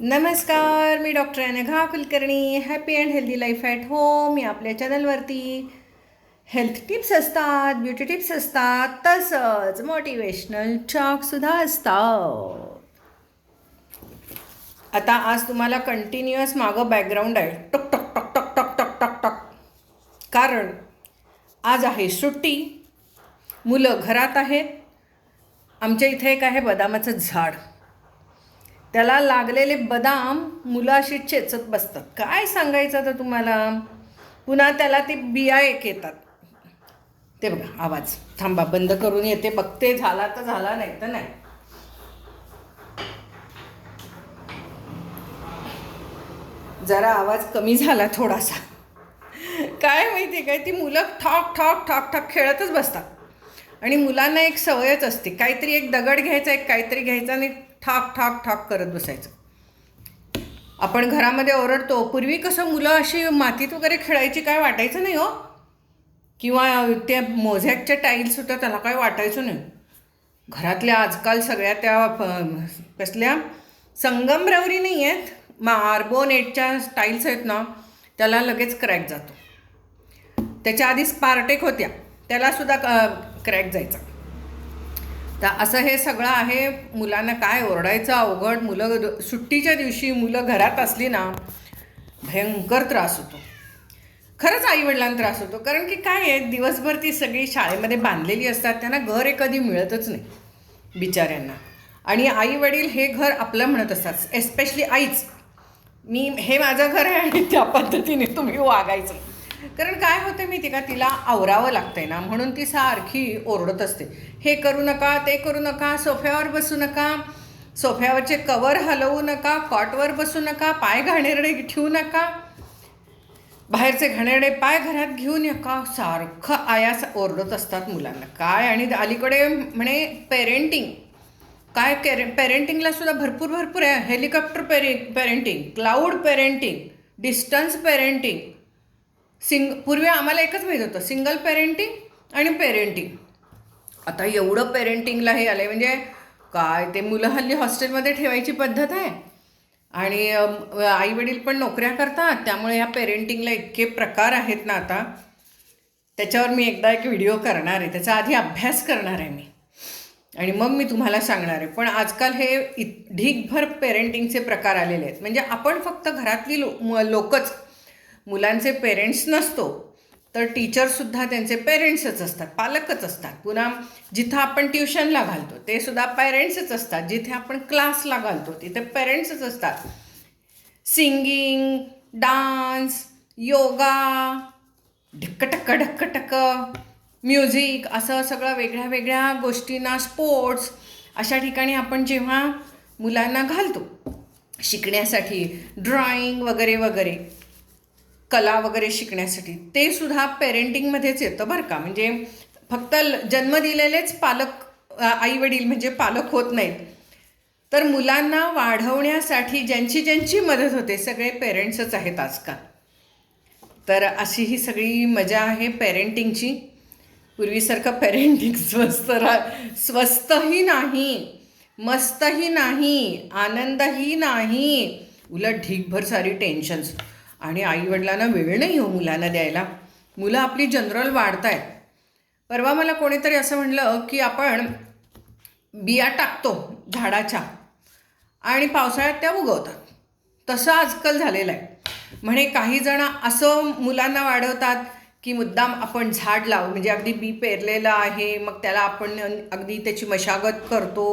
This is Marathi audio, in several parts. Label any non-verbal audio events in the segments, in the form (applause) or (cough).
नमस्कार मी doctor Anagha Kulkarni happy and healthy life at home या आपल्या चॅनलवरती हेल्थ टिप्स असतात ब्युटी टिप्स असतात तसंच मोटिवेशनल चॉकसुद्धा असतात. आता आज तुम्हाला कंटिन्युअस मागं बॅकग्राऊंड आहे. टक टक टक टक टक टक टक टक. कारण आज आहे सुट्टी. मुलं घरात आहेत. आमच्या इथे एक आहे बदामाचं झाड. त्याला लागलेले बदाम मुलाशी चेचत बसतात. काय सांगायचं तर तुम्हाला? पुन्हा त्याला ते बिया एक येतात. ते बघा आवाज. थांबा बंद करून येते. बघते झाला तर झाला नाही तर नाही. जरा आवाज कमी झाला थोडासा. काय माहिती काय? ती मुलं ठॉक ठॉक ठॉक ठॉक खेळतच बसतात. आणि मुलांना एक सवयच असते. काहीतरी एक दगड घ्यायचा एक काहीतरी घ्यायचा आणि ठाक ठाक ठाक करत बसायचं. आपण घरामध्ये ओरडतो पूर्वी कसं मुलं अशी मातीत वगैरे खेळायची काय वाटायचं नाही हो. किंवा त्या मोझॅकच्या टाईल्स होत्या त्याला काय वाटायचं नाही. घरातल्या आजकाल सगळ्या त्या कसल्या संगमरवरी नाही आहेत. मार्बोनेटच्या टाईल्स आहेत ना त्याला लगेच क्रॅक जातो. त्याच्या आधी स्पार्टेक होत्या त्यालासुद्धा क्रॅक जायचा. तर असं हे सगळं आहे मुलांना काय ओरडायचं अवघड मुलं सुट्टीच्या दिवशी मुलं घरात असली ना भयंकर त्रास होतो. खरंच आईवडिलांना त्रास होतो कारण की काय आहे दिवसभर ती सगळी शाळेमध्ये बांधलेली असतात त्यांना घर हे कधी मिळतच नाही बिचाऱ्यांना. आणि आई वडील हे घर आपलं म्हणत असतात एस्पेशली आईच. मी हे माझं घर आहे आणि त्या पद्धतीने तुम्ही वागायचं. कारण काय होतं माहिती का? तिला आवरावं लागतंय ना म्हणून ती सारखी ओरडत असते. हे करू नका ते करू नका सोफ्यावर बसू नका सोफ्यावरचे कवर हलवू नका कॉटवर बसू नका पाय घाणेरडे ठेवू नका बाहेरचे घाणेरडे पाय घरात घेऊन नका सारखं आयास ओरडत असतात मुलांना. काय? आणि अलीकडे म्हणे पेरेंटिंग काय केरे पेरेंटिंगला सुद्धा भरपूर भरपूर आहे. हेलिकॉप्टर पेरे parenting cloud parenting distance parenting Singh पूर्वी आम्हाला एकच माहीत होतं सिंगल पेरेंटिंग आणि पेरेंटिंग आता एवढं पेरेंटिंगला हे आलं आहे म्हणजे काय ते मुलं हल्ली हॉस्टेलमध्ये ठेवायची पद्धत आहे. आणि आई वडील पण नोकऱ्या करतात त्यामुळे ह्या पेरेंटिंगला इतके प्रकार आहेत ना आता. त्याच्यावर मी एकदा एक व्हिडिओ करणार आहे त्याचा आधी अभ्यास करणार आहे मी. आणि मग मी तुम्हाला सांगणार आहे पण आजकाल हे इ ढीकभर पेरेंटिंगचे प्रकार आलेले आहेत. म्हणजे आपण फक्त घरातली लो लोकच मुलांचे पेरेंट्स नसतो तर टीचरसुद्धा त्यांचे पेरेंट्सच असतात पालकच असतात. पुन्हा जिथं आपण ट्युशनला घालतो ते सुद्धा पेरेंट्सच असतात. जिथे आपण क्लासला घालतो तिथे पेरेंट्सच असतात. सिंगिंग डान्स योगा ढक्कटक्क ढक्कटक्क म्युझिक असं सगळं वेगळ्या वेगळ्या गोष्टींना स्पोर्ट्स अशा ठिकाणी आपण जेव्हा मुलांना घालतो शिकण्यासाठी ड्रॉइंग वगैरे वगैरे. कला वगैरे शिकण्यासाठी. ते सुद्धा पेरेंटिंगमध्येच येतं बरं का. म्हणजे फक्त जन्म दिलेलेच पालक आई वडील म्हणजे पालक होत नाहीत. तर मुलांना वाढवण्यासाठी ज्यांची ज्यांची मदत होते सगळे पेरेंट्सच आहेत आजकाल. तर अशी ही सगळी मजा आहे पेरेंटिंगची पूर्वीसारखं पेरेंटिंग (laughs) स्वस्त रा स्वस्तही नाही मस्तही नाही आनंदही नाही. उलट ढीकभर सारी टेन्शन्स आणि आईवडिलांना वेळ नाही हो मुलांना द्यायला. मुलं आपली जनरल वाढत आहेत परवा मला कोणीतरी असं म्हणलं की आपण बिया टाकतो झाडाच्या आणि पावसाळ्यात त्या उगवतात. तसं आजकाल झालेलं आहे. म्हणे काही जण असं मुलांना वाढवतात की मुद्दाम आपण झाड लावू. म्हणजे अगदी बी पेरलेलं आहे मग त्याला आपण अगदी त्याची मशागत करतो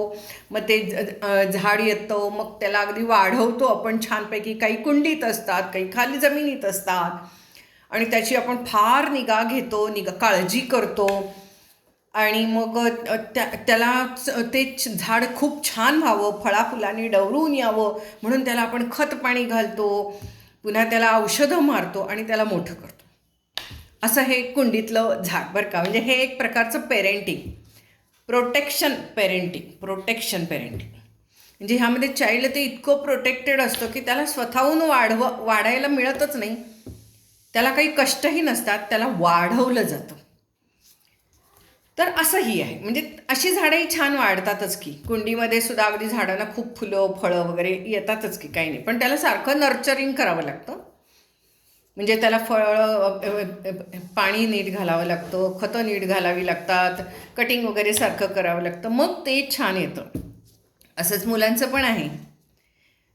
मग ते ज- झाड येतं मग त्याला अगदी वाढवतो आपण छानपैकी. काही कुंडीत असतात काही खाली जमिनीत असतात. आणि त्याची आपण फार निगा घेतो निगा काळजी करतो. आणि मग त्या त्याला ते झाड खूप छान व्हावं फळाफुलांनी डवरून यावं म्हणून त्याला आपण खत पाणी घालतो. पुन्हा त्याला औषधं मारतो आणि त्याला मोठं करतो. असं हे कुंडीतलं झाड बरं का. म्हणजे हे एक प्रकारचं parenting protection parenting protection parenting म्हणजे ह्यामध्ये चाइल्ड ते इतकं प्रोटेक्टेड असतं की त्याला स्वतःहून वाढव वाढायला मिळतच नाही. त्याला काही कष्टही नसतात त्याला वाढवलं जातं. तर असंही आहे. म्हणजे अशी झाडंही छान वाढतातच की. कुंडीमध्ये सुद्धा अगदी झाडांना खूप फुलं फळं वगैरे येतातच की काही नाही. पण त्याला सारखं नर्चरिंग करावं लागतं. म्हणजे त्याला फळं पाणी नीट घालावं लागतं खतं नीट घालावी लागतात कटिंग वगैरे सारखं करावं लागतं. मग ते छान येतं. असंच मुलांचं पण आहे.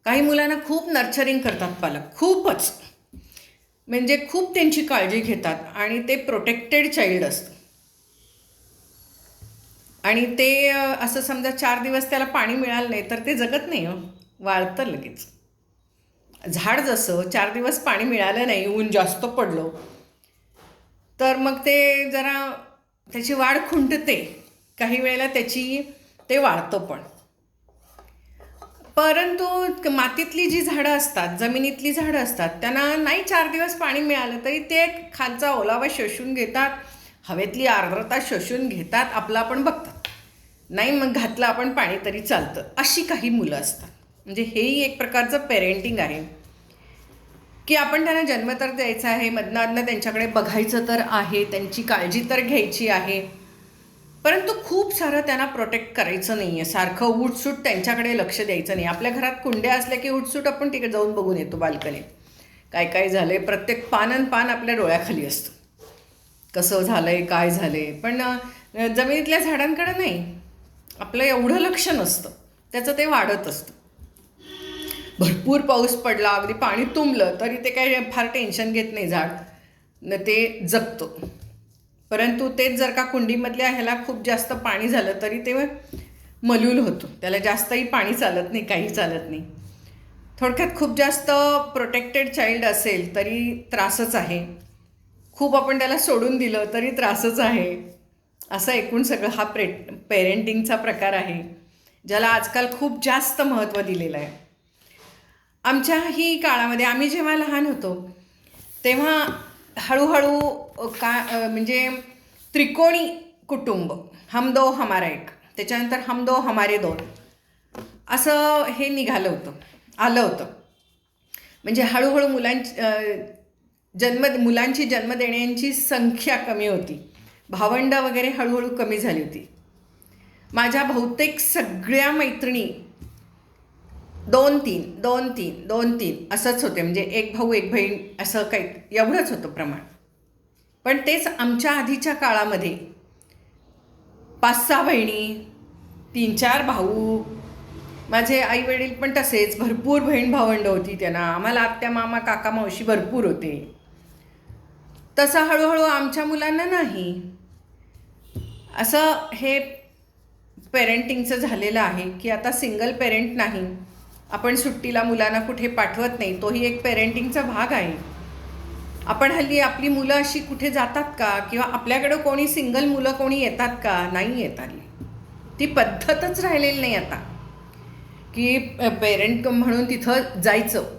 काही मुलांना खूप नर्चरिंग करतात पालक. खूपच. म्हणजे खूप त्यांची काळजी घेतात आणि ते प्रोटेक्टेड चाइल्ड असतं. आणि ते असं समजा चार दिवस त्याला पाणी मिळालं नाही तर ते जगत नाही हो. वाळतं लगेच. झाड जसं चार दिवस पाणी मिळालं नाही ऊन जास्त पडलं तर मग ते जरा त्याची वाढ खुंटते. काही वेळेला त्याची ते वाढतं पण. परंतु मातीतली जी झाडं असतात जमिनीतली झाडं असतात त्यांना नाही चार दिवस पाणी मिळालं तरी ते खालचा ओलावा शोषून घेतात हवेतली आर्द्रता शोषून घेतात आपलं आपण बघतात. नाही मग घातलं आपण पाणी तरी चालतं अशी काही मुलं असतात. म्हणजे हेही एक प्रकारचं पेरेंटिंग आहे. की आपण त्यांना जन्म तर द्यायचा आहे मधनं त्यांच्याकडे बघायचं तर आहे त्यांची काळजी तर घ्यायची आहे. परंतु खूप सारं त्यांना प्रोटेक्ट करायचं नाही आहे सारखं उठसूट त्यांच्याकडे लक्ष द्यायचं नाही. आपल्या घरात कुंड्या असल्या की उठसूट आपण तिकडे जाऊन बघून येतो बाल्कनी काय काय झालं आहे प्रत्येक पान आणि पान आपल्या डोळ्याखाली असतं. कसं झालं आहे काय झालं आहे पण जमिनीतल्या झाडांकडे नाही. आपलं एवढं लक्ष नसतं. त्याचं ते वाढत असतं. भरपूर पाऊस पडला अगदी पाणी तुंबलं तरी ते काही फार टेन्शन घेत नाही झाड. न ते जगतं. परंतु तेच जर का कुंडीमधल्या ह्याला खूप जास्त पाणी झालं तरी ते मलूल होतो. त्याला जास्तही पाणी चालत नाही काही चालत नाही. थोडक्यात खूप जास्त प्रोटेक्टेड चाइल्ड असेल तरी त्रासच आहे. खूप आपण त्याला सोडून दिलं तरी त्रासच आहे. असं एकूण सगळं हा प्रे पेरेंटिंगचा प्रकार आहे ज्याला आजकाल खूप जास्त महत्त्व दिलेलं आहे. आमच्याही काळामध्ये आम्ही जेव्हा लहान होतो तेव्हा हळूहळू का म्हणजे त्रिकोणी कुटुंब हम दो हमारा एक त्याच्यानंतर हम दो हमारे दोन असं हे निघालं होतं आलं होतं. म्हणजे हळूहळू मुलांची जन्म मुलांची जन्म देण्याची संख्या कमी होती. भावंड वगैरे हळूहळू कमी झाली होती. माझ्या बहुतेक सगळ्या मैत्रिणी दोन तीन दोन तीन दोन तीन असंच होते. म्हणजे एक भाऊ एक बहीण असं काही एवढंच होतं प्रमाण. पण तेच आमच्या आधीच्या काळामध्ये पाच सहा बहिणी तीन चार भाऊ माझे आई वडील पण तसेच. भरपूर बहीण भावंड होती त्यांना. आम्हाला आत्या मामा काका मावशी भरपूर होते. तसं हळूहळू आमच्या मुलांना नाही. असं हे पेरेंटिंगचं झालेलं आहे की आता सिंगल पेरेंट नाही. आपण सुट्टीला मुलांना कुठे पाठवत नाही तोही एक पेरेंटिंगचा भाग आहे. आपण हल्ली आपली मुलं अशी कुठे जातात का? किंवा आपल्याकडं कोणी सिंगल मुलं कोणी येतात का? नाही येत आली ती पद्धतच राहिलेली नाही आता. की पेरेंट म्हणून तिथं जायचं.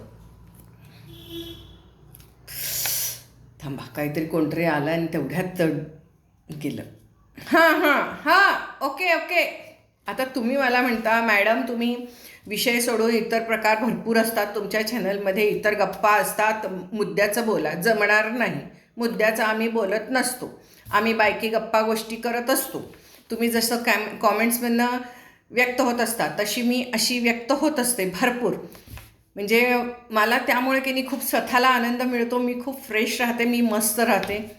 थांबा काहीतरी कोणतरी आलं आणि तेवढ्यात गेलं. हां हां हां ओके ओके. आता तुम्ही मला म्हणता मॅडम तुम्ही विषय सोडून इतर प्रकार भरपूर असतात. तुमच्या चॅनलमध्ये इतर गप्पा असतात. मुद्द्याचं बोला. जमणार नाही. मुद्द्याचं आम्ही बोलत नसतो. आम्ही बायकी गप्पा गोष्टी करत असतो. तुम्ही जसं कॅम कॉमेंट्समधनं व्यक्त होत असता तशी मी अशी व्यक्त होत असते भरपूर. म्हणजे मला त्यामुळे की नाही खूप स्वतःला आनंद मिळतो. मी खूप फ्रेश राहते. मी मस्त राहते.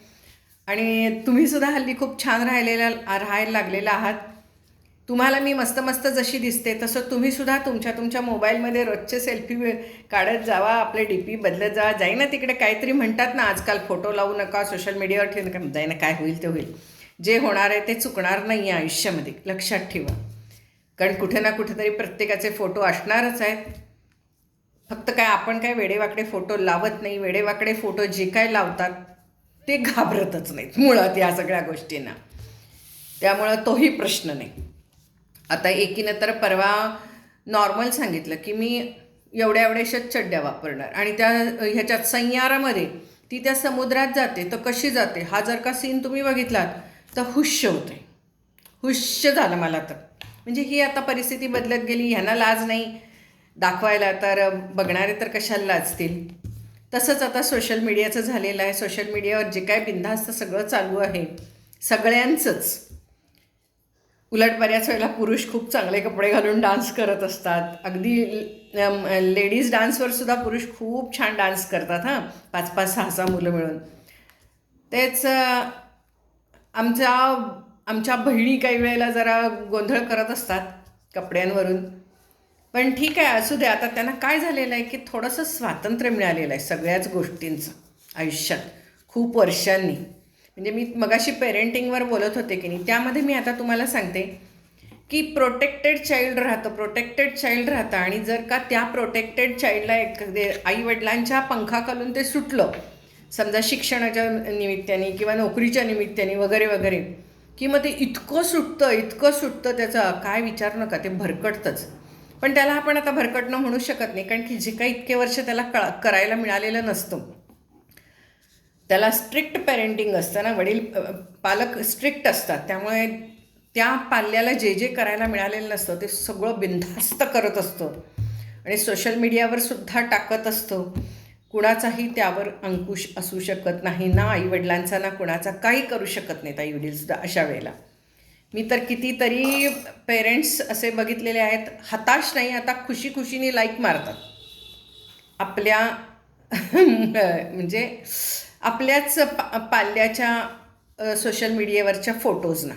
आणि तुम्हीसुद्धा हल्ली खूप छान राहिलेला राहायला लागलेला आहात. तुम्हाला मी मस्त मस्त जशी दिसते तसं तुम्हीसुद्धा तुमच्या तुमच्या मोबाईलमध्ये रोजचे सेल्फी काढत जावा आपले डी पी बदलत जावा. जाई ना तिकडे काहीतरी म्हणतात ना आजकाल फोटो लावू नका सोशल मीडियावर ठेवू नका. जाई ना काय होईल ते होईल. जे होणार आहे ते चुकणार नाही आहे आयुष्यामध्ये. लक्षात ठेवा. कारण कुठे ना कुठेतरी प्रत्येकाचे फोटो असणारच आहेत. फक्त काय आपण काय वेडेवाकडे फोटो लावत नाही वेडेवाकडे फोटो जे काय लावतात ते घाबरतच नाहीत. मुळात या सगळ्या गोष्टींना. त्यामुळं तोही प्रश्न नाही. आता एकीनं तर परवा नॉर्मल सांगितलं की मी एवढ्या एवढ्याशाच चड्ड्या वापरणार. आणि त्या ह्याच्यात संयारामध्ये ती त्या समुद्रात जाते तर कशी जाते? हा जर का सीन तुम्ही बघितलात तर हुश्य होते. हुश्य झालं मला तर. म्हणजे ही आता परिस्थिती बदलत गेली ह्यांना लाज नाही. दाखवायला तर बघणारे तर कशाला लाजतील? तसंच आता सोशल मीडियाचं झालेलं आहे. सोशल मीडियावर जे काय बिंधास्त सगळं चालू आहे सगळ्यांचंच. उलट बऱ्याच वेळेला पुरुष खूप चांगले कपडे घालून डान्स करत असतात. अगदी लेडीज डान्सवर सुद्धा पुरुष खूप छान डान्स करतात हां. पाच पाच सहा सहा मुलं मिळून. तेच आमच्या आमच्या बहिणी काही वेळेला जरा गोंधळ करत असतात कपड्यांवरून. पण ठीक आहे असू दे. आता त्यांना काय झालेलं आहे की थोडंसं स्वातंत्र्य मिळालेलं आहे सगळ्याच गोष्टींचं आयुष्यात. खूप वर्षांनी. म्हणजे मी मगाशी पेरेंटिंगवर बोलत होते की नाही त्यामध्ये मी आता तुम्हाला सांगते की प्रोटेक्टेड चाइल्ड राहतं प्रोटेक्टेड चाइल्ड राहतं आणि जर का त्या प्रोटेक्टेड चाइल्डला एक आईवडिलांच्या पंखाखालून ते सुटलं समजा शिक्षणाच्या निमित्ताने किंवा नोकरीच्या निमित्ताने वगैरे वगैरे की मग ते इतकं सुटतं इतकं सुटतं त्याचं काय विचार नका ते भरकटतंच. पण त्याला आपण आता भरकटणं म्हणू शकत नाही कारण की जे काही इतके वर्ष त्याला कळा करायला मिळालेलं नसतं. त्याला स्ट्रिक्ट पेरेंटिंग असतं ना वडील पालक स्ट्रिक्ट असतात. त्यामुळे त्या पाल्याला जे जे करायला मिळालेलं नसतं ते सगळं बिनधास्त करत असतो. आणि सोशल मीडियावर सुद्धा टाकत असतो. कुणाचाही त्यावर अंकुश असू शकत नाही ना आईवडिलांचा ना कुणाचा. काही करू शकत नाहीत आईवडीलसुद्धा अशा वेळेला. मी तर कितीतरी पेरेंट्स असे बघितलेले आहेत हताश नाही आता खुशी खुशीने लाईक मारतात. आपल्या (laughs) म्हणजे आपल्याच पा पाल्याच्या सोशल मीडियावरच्या फोटोजना.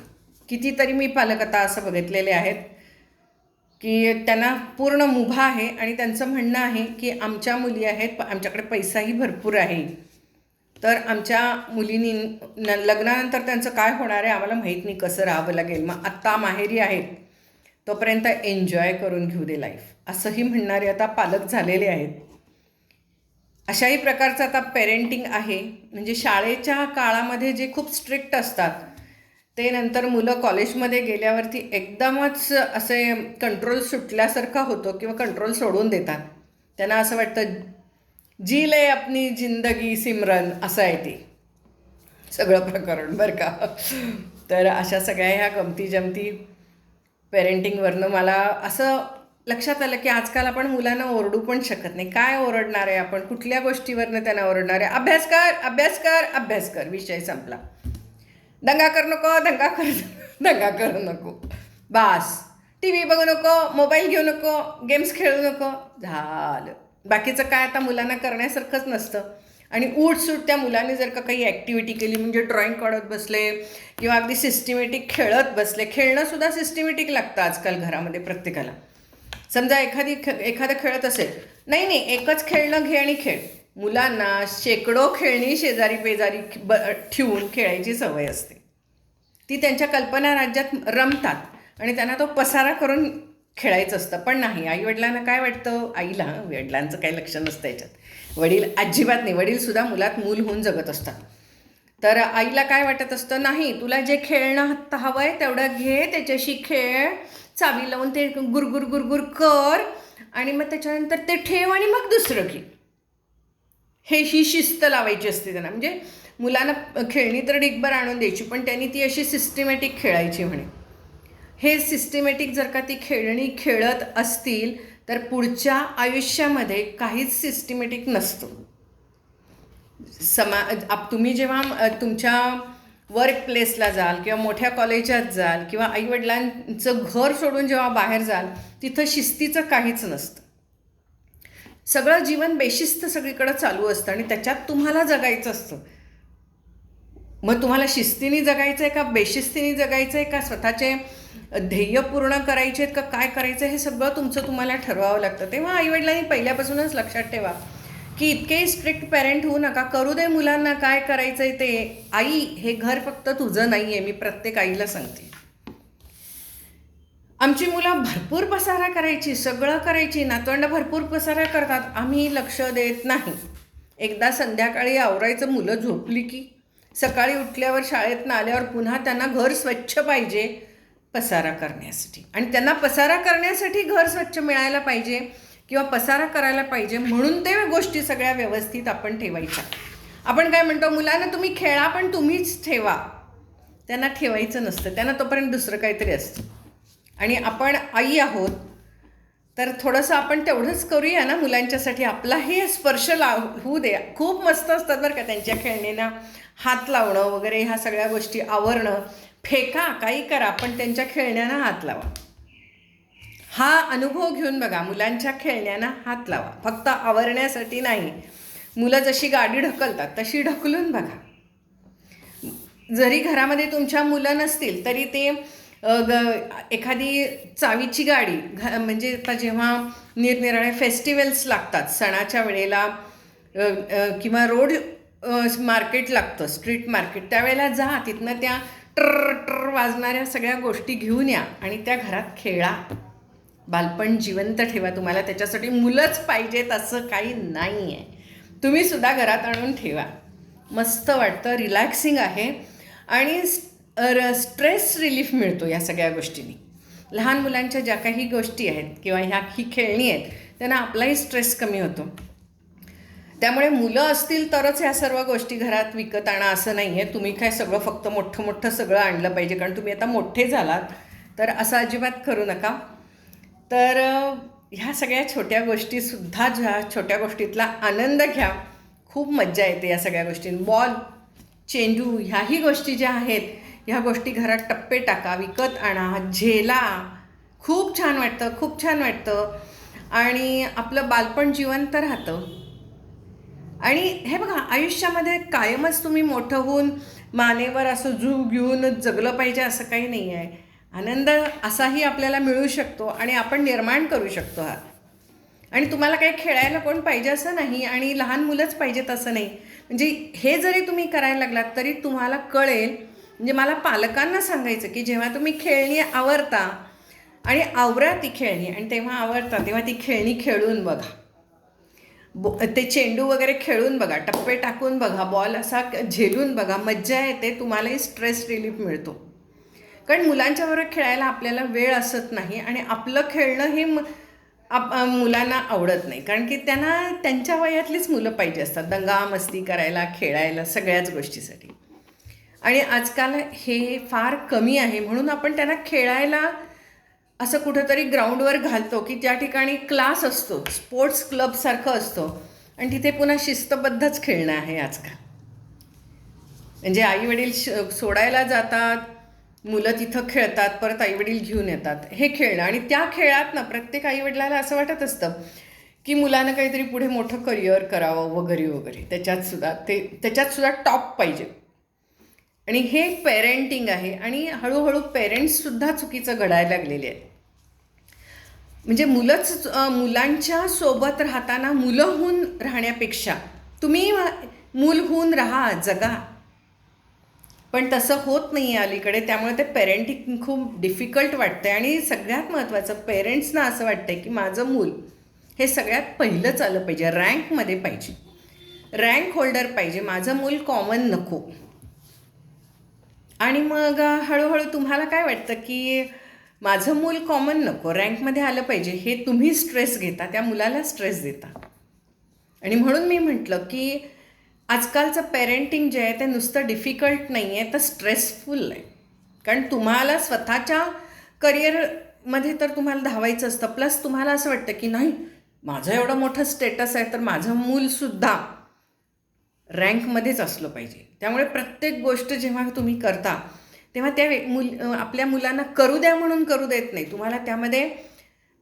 कितीतरी मी पालक आता असं बघितलेले आहेत की त्यांना पूर्ण मुभा आहे आणि त्यांचं म्हणणं आहे की आमच्या मुली आहेत प- आमच्याकडे पैसाही भरपूर आहे. तर आमच्या मुलींनी न लग्नानंतर त्यांचं काय होणार आहे आम्हाला माहीत नाही कसं राहावं लागेल. मग आत्ता माहेरी आहेत तोपर्यंत एन्जॉय करून घेऊ दे लाईफ असंही म्हणणारे आता पालक झालेले आहेत. अशाही प्रकारचं आता पेरेंटिंग आहे. म्हणजे शाळेच्या काळामध्ये जे खूप स्ट्रिक्ट असतात ते नंतर मुलं कॉलेजमध्ये गेल्यावरती एकदमच असे कंट्रोल सुटल्यासारखा होतो किंवा कंट्रोल सोडून देतात. त्यांना असं वाटतं जी ले आपली जिंदगी सिमरन असं आहे ते. सगळं प्रकरण बरं का. तर अशा सगळ्या ह्या गमती जमती पेरेंटिंगवरनं मला असं लक्षात आलं की आजकाल आपण मुलांना ओरडू पण शकत नाही. काय ओरडणार आहे आपण? कुठल्या गोष्टीवरनं त्यांना ओरडणार आहे? अभ्यास कर अभ्यास कर अभ्यास कर. विषय संपला. दंगा करू नको दंगा कर दंगा करू नको. बास. टी व्ही बघू नको मोबाईल घेऊ नको गेम्स खेळू नको. झालं. बाकीचं काय आता मुलांना करण्यासारखंच नसतं. आणि उठसूट त्या मुलाने जर का काही ॲक्टिव्हिटी केली म्हणजे ड्रॉइंग काढत बसले किंवा अगदी सिस्टमॅटिक खेळत बसले. खेळणंसुद्धा सिस्टमॅटिक लागतं आजकाल घरामध्ये प्रत्येकाला. समजा एखादी खे एखादं खेळत असेल नाही नाही एकच खेळणं घे आणि खेळ. मुलांना शेकडो खेळणी शेजारी पेजारी ब ठेवून खेळायची सवय असते. ती त्यांच्या कल्पना राज्यात रमतात आणि त्यांना तो पसारा करून खेळायचं असतं. पण नाही आईवडिलांना काय वाटतं? आईला वडिलांचं काही लक्ष नसतं याच्यात. वडील अजिबात नाही. वडीलसुद्धा मुलात मूल होऊन जगत असतात. तर आईला काय वाटत असतं? नाही तुला जे खेळणं हत्त हवं आहे तेवढं घे त्याच्याशी खेळ. चावी लावून ते गुरगुर गुरगुर कर आणि मग त्याच्यानंतर ते ठेव आणि मग दुसरं घे. हे ही शिस्त लावायची असते त्यांना. म्हणजे मुलांना खेळणी तर डिगभर आणून द्यायची पण त्यांनी ती अशी सिस्टमॅटिक खेळायची म्हणे. हे सिस्टमॅटिक जर का ती खेळणी खेळत असतील तर पुढच्या आयुष्यामध्ये काहीच सिस्टमॅटिक नसतं. समा आप तुम्ही जेव्हा तुमच्या वर्क प्लेसला जाल किंवा मोठ्या कॉलेजात जाल किंवा आईवडिलांचं घर सोडून जेव्हा बाहेर जाल तिथं शिस्तीचं काहीच नसतं. सगळं जीवन बेशिस्त सगळीकडं चालू असतं आणि त्याच्यात तुम्हाला जगायचं असतं. मग तुम्हाला शिस्तीने जगायचं आहे का बेशिस्तीने जगायचं आहे का स्वतःचे ध्येय पूर्ण करायचे आहेत का काय करायचं हे सगळं तुमचं तुम्हाला ठरवावं लागतं. तेव्हा आईवडिलांनी पहिल्यापासूनच लक्षात ठेवा. की इतके स्ट्रिक्ट पॅरेंट होऊ नका करू दे मुलांना काय करायचं आहे ते. आई हे घर फक्त तुझं नाही आहे मी प्रत्येक आईला सांगते. आमची मुलं भरपूर पसारा करायची सगळं करायची नातवंड भरपूर पसारा करतात आम्ही लक्ष देत नाही. एकदा संध्याकाळी आवरायचं मुलं झोपली की सकाळी उठल्यावर शाळेतनं आल्यावर पुन्हा त्यांना घर स्वच्छ पाहिजे पसारा करण्यासाठी. आणि त्यांना पसारा करण्यासाठी घर स्वच्छ मिळायला पाहिजे. किंवा पसारा करायला पाहिजे म्हणून ते गोष्टी सगळ्या व्यवस्थित आपण ठेवायच्या. आपण काय म्हणतो मुलांना तुम्ही खेळा पण तुम्हीच ठेवा. त्यांना ठेवायचं नसतं. त्यांना तोपर्यंत दुसरं काहीतरी असतं. आणि आपण आई आहोत तर थोडंसं आपण तेवढंच करूया ना मुलांच्यासाठी. आपलाही स्पर्श लाव होऊ दे. खूप मस्त असतात बरं का त्यांच्या खेळणींना. हात लावणं वगैरे ह्या सगळ्या गोष्टी आवरणं. फेका काही करा पण त्यांच्या खेळण्यांना हात लावा. हा अनुभव घेऊन बघा मुलांच्या खेळण्यानं हात लावा. फक्त आवरण्यासाठी नाही. मुलं जशी गाडी ढकलतात तशी ढकलून बघा. जरी घरामध्ये तुमच्या मुलं नसतील तरी ते एखादी चावीची गाडी घ म्हणजे आता जेव्हा निरनिराळे फेस्टिवल्स लागतात सणाच्या वेळेला किंवा रोड मार्केट लागतं स्ट्रीट मार्केट त्यावेळेला जा तिथनं त्या ट्र ट्र वाजणाऱ्या सगळ्या गोष्टी घेऊन या आणि त्या घरात खेळा. बालपण जिवंत ठेवा. तुम्हाला त्याच्यासाठी मुलंच पाहिजेत असं काही नाही आहे तुम्ही सुद्धा घरात आणून ठेवा. मस्त वाटतं रिलॅक्सिंग आहे. आणि स्ट्रेस रिलीफ मिळतो या सगळ्या गोष्टींनी. लहान मुलांच्या ज्या काही गोष्टी आहेत किंवा ह्या ही खेळणी आहेत त्यांना आपलाही स्ट्रेस कमी होतो. त्यामुळे मुलं असतील तरच ह्या सर्व गोष्टी घरात विकत आणा असं नाही आहे तुम्ही काय सगळं फक्त मोठं मोठं सगळं आणलं पाहिजे. कारण तुम्ही आता मोठे झालात तर असं अजिबात करू नका. तर ह्या सगळ्या छोट्या गोष्टीसुद्धा ज्या छोट्या गोष्टीतला आनंद घ्या. खूप मज्जा येते या सगळ्या गोष्टी. बॉल चेंडू ह्याही गोष्टी ज्या आहेत ह्या गोष्टी घरात टप्पे टाका विकत आणा झेला. खूप छान वाटतं खूप छान वाटतं. आणि आपलं बालपण जिवंत राहतं. आणि हे बघा आयुष्यामध्ये कायमच तुम्ही मोठं होऊन मानेवर असं झू घेऊन जगलं पाहिजे असं काही नाही आहे. आनंद असाही आपल्याला मिळू शकतो आणि आपण निर्माण करू शकतो हा. आणि तुम्हाला काही खेळायला कोण पाहिजे असं नाही आणि लहान मुलंच पाहिजेत असं नाही. म्हणजे हे जरी तुम्ही करायला लागलात तरी तुम्हाला कळेल म्हणजे मला पालकांना सांगायचं की जेव्हा तुम्ही खेळणी आवरता आणि आवरा ती खेळणी आणि तेव्हा आवडता तेव्हा ती खेळणी खेळून बघा. बो ते चेंडू वगैरे खेळून बघा टप्पे टाकून बघा बॉल असा झेलून बघा मज्जा येते तुम्हालाही स्ट्रेस रिलीफ मिळतो. कारण मुलांच्याबरोबर खेळायला आपल्याला वेळ असत नाही आणि आपलं खेळणं हे म- आप मुलांना आवडत नाही. कारण की त्यांना त्यांच्या वयातलीच मुलं पाहिजे असतात. दंगा मस्ती करायला खेळायला सगळ्याच गोष्टीसाठी. आणि आजकाल हे फार कमी आहे. म्हणून आपण त्यांना खेळायला असं कुठंतरी ग्राउंडवर घालतो की ज्या ठिकाणी क्लास असतो स्पोर्ट्स क्लबसारखं असतो आणि तिथे पुन्हा शिस्तबद्धच खेळणं आहे आजकाल. म्हणजे आईवडील श सोडायला जातात मुलं तिथं खेळतात परत आईवडील घेऊन येतात. हे खेळणं. आणि त्या खेळात ना प्रत्येक आईवडिलाला असं वाटत असतं की मुलानं काहीतरी पुढे मोठं करिअर करावं वगैरे वगैरे. त्याच्यात सुद्धा ते त्याच्यात सुद्धा टॉप पाहिजे. आणि हे पेरेंटिंग आहे. आणि हळूहळू पेरेंट्ससुद्धा चुकीचं घडायला लागलेले आहेत. म्हणजे मुलंच मुलांच्या सोबत राहताना मुलं होऊन राहण्यापेक्षा तुम्ही मूल होऊन राहा जगा. पण तसं होत नाही आहे अलीकडे त्यामुळे ते पेरेंटिंग खूप डिफिकल्ट वाटतं आणि सगळ्यात महत्त्वाचं पेरेंट्सना असं वाटतं की माझं मूल हे सगळ्यात पहिलंच आलं पाहिजे रँकमध्ये पाहिजे. रँक होल्डर पाहिजे. माझं मूल कॉमन नको. आणि मग हळूहळू तुम्हाला काय वाटतं की माझं मूल कॉमन नको रँकमध्ये आलं पाहिजे हे तुम्ही स्ट्रेस घेता त्या मुलाला स्ट्रेस देता. आणि म्हणून मी म्हटलं की आजकालचं पेरेंटिंग जे आहे ते नुसतं डिफिकल्ट नाही आहे तर स्ट्रेसफुल आहे. कारण तुम्हाला स्वतःच्या करिअरमध्ये तर तुम्हाला धावायचं असतं. प्लस तुम्हाला असं वाटतं की नाही माझं एवढं मोठं स्टेटस आहे तर माझं मूलसुद्धा रँकमध्येच असलं पाहिजे. त्यामुळे प्रत्येक गोष्ट जेव्हा तुम्ही करता तेव्हा त्या वे- मुल आपल्या मुलांना करू द्या म्हणून करू देत नाही. तुम्हाला त्यामध्ये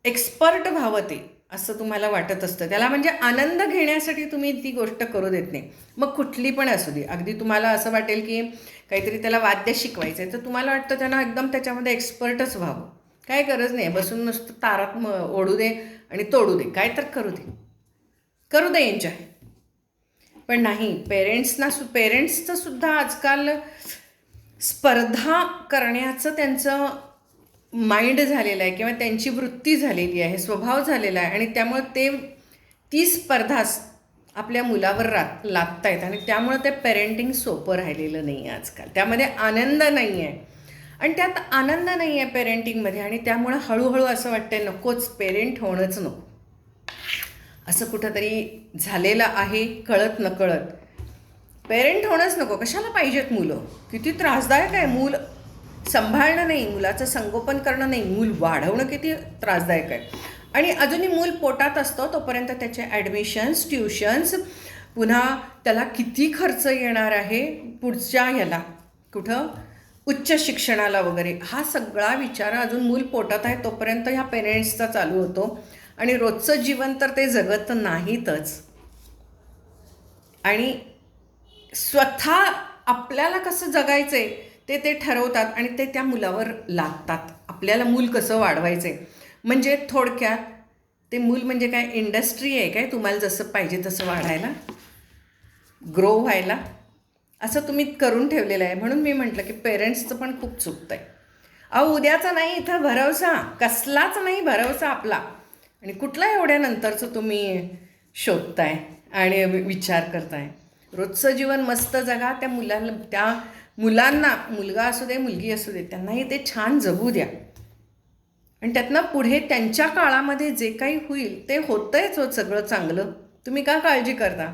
एक्सपर्ट व्हावं ते. असं तुम्हाला वाटत असतं. त्याला म्हणजे आनंद घेण्यासाठी तुम्ही ती गोष्ट करू देत नाही. मग कुठली पण असू दे. अगदी तुम्हाला असं वाटेल की काहीतरी त्याला वाद्य शिकवायचं आहे तर तुम्हाला वाटतं त्यांना एकदम त्याच्यामध्ये एक्सपर्टच व्हावं. काय गरज नाही. बसून नुसतं तारात म ओढू दे आणि तोडू दे. काय तर करू दे. करू दे एन्जॉय पण नाही. पेरेंट्सना सु पेरेंट्सचं सुद्धा आजकाल स्पर्धा करण्याचं त्यांचं माइंड झालेला आहे किंवा त्यांची वृत्ती झालेली आहे स्वभाव झालेला आहे आणि त्यामुळे ते ती स्पर्धास आपल्या मुलावर रा आहेत आणि त्यामुळं ते पेरेंटिंग सोपं राहिलेलं नाही आहे आजकाल. त्यामध्ये आनंद नाही आहे. आणि त्यात आनंद नाही आहे पेरेंटिंगमध्ये आणि त्यामुळं हळूहळू असं वाटतं नकोच पेरेंट होणंच नको. असं कुठंतरी झालेलं आहे कळत नकळत. पेरेंट होणंच नको. कशाला पाहिजेत मुलं? किती त्रासदायक आहे मूल. सांभाळणं नाही मुलाचं संगोपन करणं नाही मूल वाढवणं किती त्रासदायक आहे. आणि अजूनही मूल पोटात असतं तोपर्यंत त्याचे ॲडमिशन्स ट्युशन्स पुन्हा त्याला किती खर्च येणार आहे पुढच्या ह्याला कुठं? उच्च शिक्षणाला वगैरे. हा सगळा विचार अजून मूल पोटात आहे तोपर्यंत ह्या पेरेंट्सचा चालू होतो. आणि रोजचं जीवन तर ते जगत नाहीतच. आणि स्वतः आपल्याला कसं जगायचं आहे ते ते ठरवतात आणि ते त्या मुलावर लादतात आपल्याला मूल कसं वाढवायचं आहे म्हणजे थोडक्यात ते मूल म्हणजे काय? इंडस्ट्री आहे काय? तुम्हाला जसं पाहिजे तसं वाढायला. ग्रो व्हायला. असं तुम्ही करून ठेवलेलं आहे. म्हणून मी म्हटलं की पेरेंट्सचं पण खूप चुकतं आहे अहो उद्याचा नाही इथं भरवसा. कसलाच नाही भरवसा आपला. आणि कुठला एवढ्या नंतरचं तुम्ही शोधताय आणि विचार करताय? रोजचं जीवन मस्त जगा. त्या मुलाला त्या मुलांना मुलगा असू दे मुलगी असू दे त्यांनाही ते छान जगू द्या. आणि त्यातनं पुढे त्यांच्या काळामध्ये जे काही होईल ते होतंयच होत सगळं चांगलं. तुम्ही का काळजी करता?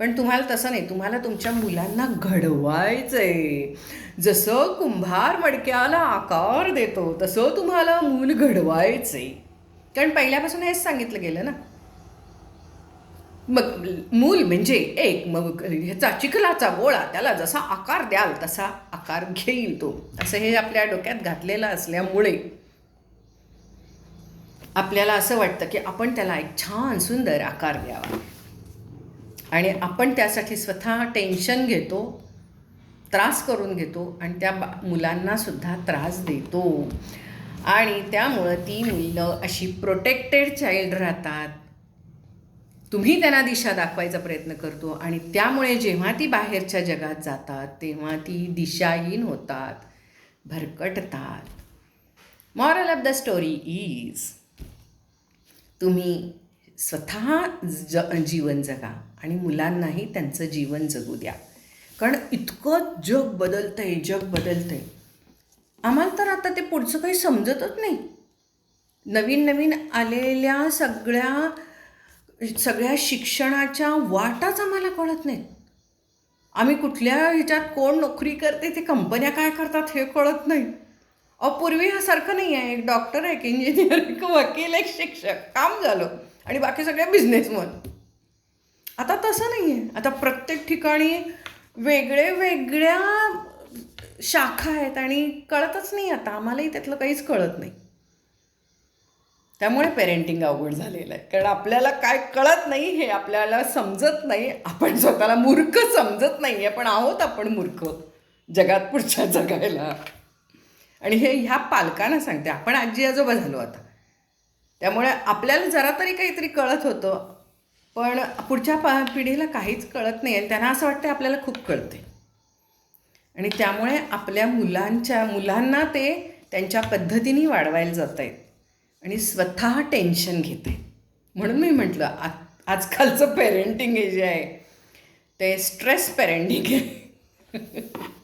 पण तुम्हाला तसं नाही तुम्हाला तुमच्या मुलांना घडवायचं आहे जसं कुंभार मडक्याला आकार देतो तसं तुम्हाला मूल घडवायचं आहे कारण पहिल्यापासून हेच सांगितलं गेलं ना. मग मूल म्हणजे एक मग ह्याचा चिखलाचा गोळा त्याला जसा आकार द्याल तसा आकार घेईल तो. असं हे आपल्या डोक्यात घातलेलं असल्यामुळे आपल्याला असं वाटतं की आपण त्याला एक छान सुंदर आकार द्यावा. आणि आपण त्यासाठी स्वतः टेन्शन घेतो त्रास करून घेतो आणि त्या बा मुलांना सुद्धा त्रास देतो. आणि त्यामुळं ती मुलं अशी प्रोटेक्टेड चाइल्ड राहतात. तुम्ही त्यांना दिशा दाखवायचा प्रयत्न करतो आणि त्यामुळे जेव्हा ती बाहेरच्या जगात जातात तेव्हा ती दिशाहीन होतात भरकटतात. Moral of the story is तुम्ही स्वतः ज जीवन जगा आणि मुलांनाही त्यांचं जीवन जगू द्या. कारण इतकं जग बदलतं आहे जग बदलतं आहे आम्हाला तर आता ते पुढचं काही समजतच नाही. नवीन नवीन आलेल्या सगळ्या सगळ्या शिक्षणाच्या वाटाच आम्हाला कळत नाहीत. आम्ही कुठल्या ह्याच्यात कोण नोकरी करते ते कंपन्या काय करतात हे कळत नाही. अपूर्वी हा सारखं नाही आहे. एक डॉक्टर एक इंजिनियर एक वकील एक शिक्षक काम झालं आणि बाकी सगळे बिझनेसमन. आता तसं नाही आहे. आता प्रत्येक ठिकाणी वेगळे वेगळ्या शाखा आहेत आणि कळतच नाही आता. आम्हालाही त्यातलं काहीच कळत नाही. त्यामुळे पेरेंटिंग अवघड झालेलं आहे. कारण आपल्याला काय कळत नाही हे आपल्याला समजत नाही. आपण स्वतःला मूर्ख समजत नाही आहे पण आहोत आपण मूर्ख. जगात पुढच्या जगायला. आणि हे ह्या पालकांना सांगते. आपण आजी आजोबा झालो आता. त्यामुळे आपल्याला जरा तरी काहीतरी कळत होतं. पण पुढच्या पा पिढीला काहीच कळत नाही आणि त्यांना असं वाटतं आपल्याला खूप कळते आणि त्यामुळे आपल्या मुलांच्या मुलांना ते त्यांच्या पद्धतीने वाढवायला जात आहेत आणि स्वतः टेन्शन घेते. म्हणून मी म्हटलं आ आजकालचं पेरेंटिंग हे जे आहे ते स्ट्रेस पेरेंटिंग आहे. (laughs)